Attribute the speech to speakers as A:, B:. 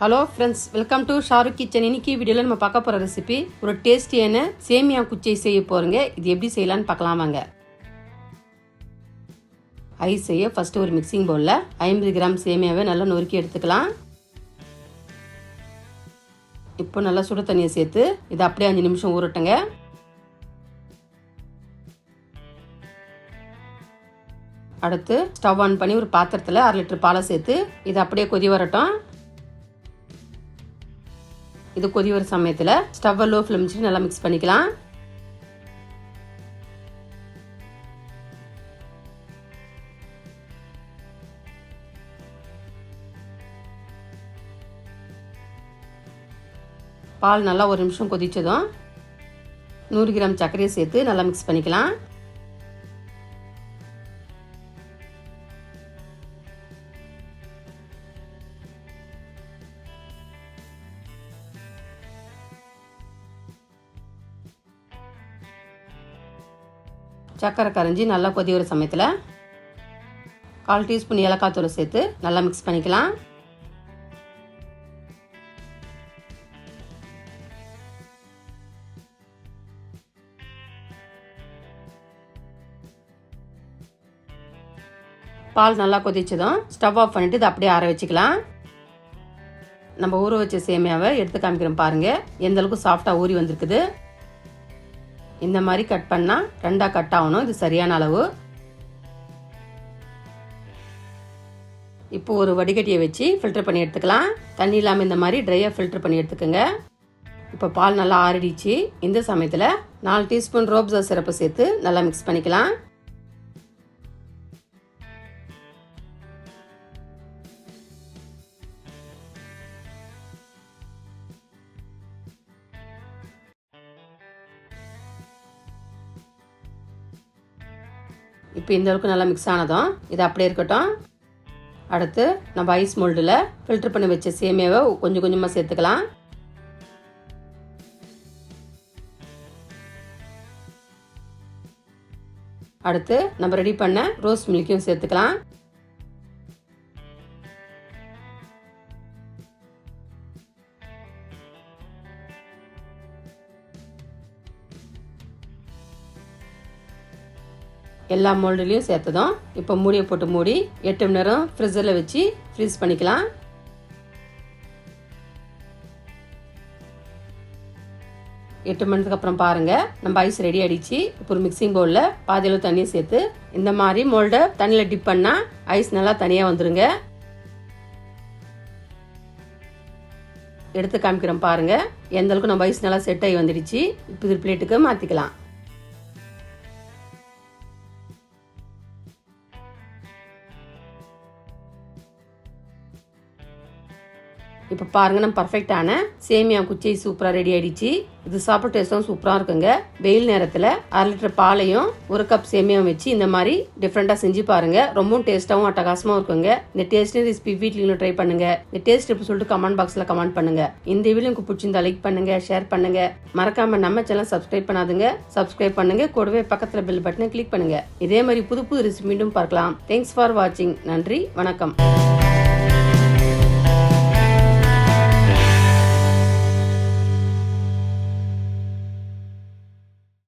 A: Hello friends welcome to Shahrukh kitchen இன்னைக்கு வீடியோவில் நம்ம பார்க்க போகிற ரெசிபி ஒரு டேஸ்டியான சேமியா குச்சை செய்ய போகிறோங்க இது எப்படி செய்யலான்னு பார்க்கலாம் வாங்க. ஐஸ் செய்ய ஃபஸ்ட்டு ஒரு மிக்சிங் பவுலில் ஐம்பது கிராம் சேமியாவை நல்லா நொறுக்கி எடுத்துக்கலாம். இப்போ நல்லா சுடு தண்ணியை சேர்த்து இதை அப்படியே அஞ்சு நிமிஷம் ஊறட்டுங்க. அடுத்து ஸ்டவ் ஆன் பண்ணி ஒரு பாத்திரத்தில் அரை லிட்டர் பாலை சேர்த்து இது அப்படியே கொதி வரட்டும். இது கொதி வர சமயத்தில் ஸ்டவ்வை லோ ஃப்ளேம் வச்சுட்டு நல்லா மிக்ஸ் பண்ணிக்கலாம். பால் நல்லா ஒரு நிமிஷம் கொதிச்சதும் நூறு கிராம் சர்க்கரையை சேர்த்து நல்லா மிக்ஸ் பண்ணிக்கலாம். சர்க்கரை கரைஞ்சி நல்லா கொதி வர சமயத்தில் கால் டீஸ்பூன் ஏலக்காய் தூளை சேர்த்து நல்லா மிக்ஸ் பண்ணிக்கலாம். பால் நல்லா கொதிச்சதும் ஸ்டவ் ஆஃப் பண்ணிட்டு இதை அப்படியே ஆற வச்சுக்கலாம். நம்ம ஊற வச்ச சேமியாவை எடுத்து காமிக்கிறோம் பாருங்கள் எந்தளவுக்கு சாஃப்டாக ஊறி வந்திருக்குது. இந்த மாதிரி கட் பண்ணால் ரெண்டாக கட் ஆகணும். இது சரியான அளவு. இப்போ ஒரு வடிகட்டியை வச்சு ஃபில்டர் பண்ணி எடுத்துக்கலாம். தண்ணி இல்லாமல் இந்த மாதிரி ட்ரையாக ஃபில்டர் பண்ணி எடுத்துக்கோங்க. இப்போ பால் நல்லா ஆறிடுச்சு. இந்த சமயத்தில் நாலு டீஸ்பூன் ரோப்ஸா சிறப்பு சேர்த்து நல்லா மிக்ஸ் பண்ணிக்கலாம். இப்போ இந்த அளவுக்கு நல்லா மிக்ஸ் ஆனதும் இது அப்படியே இருக்கட்டும். அடுத்து நம்ம ஐஸ் மோல்டில் ஃபில்டர் பண்ணி வச்ச சேமியாவை கொஞ்சம் கொஞ்சமாக சேர்த்துக்கலாம். அடுத்து நம்ம ரெடி பண்ண ரோஸ் மில்க்கையும் சேர்த்துக்கலாம். எல்லா மோல்டுலேயும் சேர்த்ததும் இப்போ மூடியை போட்டு மூடி எட்டு மணி நேரம் ஃப்ரிட்ஜரில் வச்சு ஃப்ரீஸ் பண்ணிக்கலாம். எட்டு மணிக்கு அப்புறம் பாருங்க நம்ம ஐஸ் ரெடி ஆயிடுச்சு. இப்போ ஒரு மிக்சிங் பவுலில் பாதி தண்ணியை சேர்த்து இந்த மாதிரி மோல்டை தண்ணியில் டிப் பண்ணால் ஐஸ் நல்லா தனியாக வந்துருங்க. எடுத்து காமிக்கிறோம் பாருங்க எந்த அளவுக்கு நம்ம ஐஸ் நல்லா செட் ஆகி வந்துடுச்சு. இப்போ இது பிளேட்டுக்கு மாற்றிக்கலாம் இப்போ பாருங்க நம்ம பர்ஃபெக்டான சேமியா குச்சி சூப்பராக ரெடி ஆயிடுச்சு. இது சாப்பிட டேஸ்டும் சூப்பராக இருக்குங்க. வெயில் நேரத்தில் அரை லிட்டர் பாலையும் ஒரு கப் சேமியாவும் வச்சு இந்த மாதிரி டிஃப்ரெண்ட்டாக செஞ்சு பாருங்க. ரொம்பவும் டேஸ்ட்டாகவும் அட்டகாசமாகவும் இருக்குங்க. இந்த டேஸ்ட் ரெசிபி வீட்லையும் ட்ரை பண்ணுங்க. இந்த டேஸ்ட் எப்படி சொல்லிட்டு கமெண்ட் பாக்ஸில் கமெண்ட் பண்ணுங்க. இந்த வீடியோ உங்களுக்கு பிடிச்சிருந்தா லைக் பண்ணுங்க ஷேர் பண்ணுங்க. மறக்காம நம்ம சேனல் சப்ஸ்கிரைப் பண்ணாதுங்க. சப்ஸ்கிரைப் பண்ணுங்க. கூடவே பக்கத்தில் பெல் பட்டனை கிளிக் பண்ணுங்க. இதே மாதிரி புது புது ரெசிபி மீண்டும் பார்க்கலாம். தேங்க்ஸ் ஃபார் வாட்சிங் நன்றி வணக்கம்.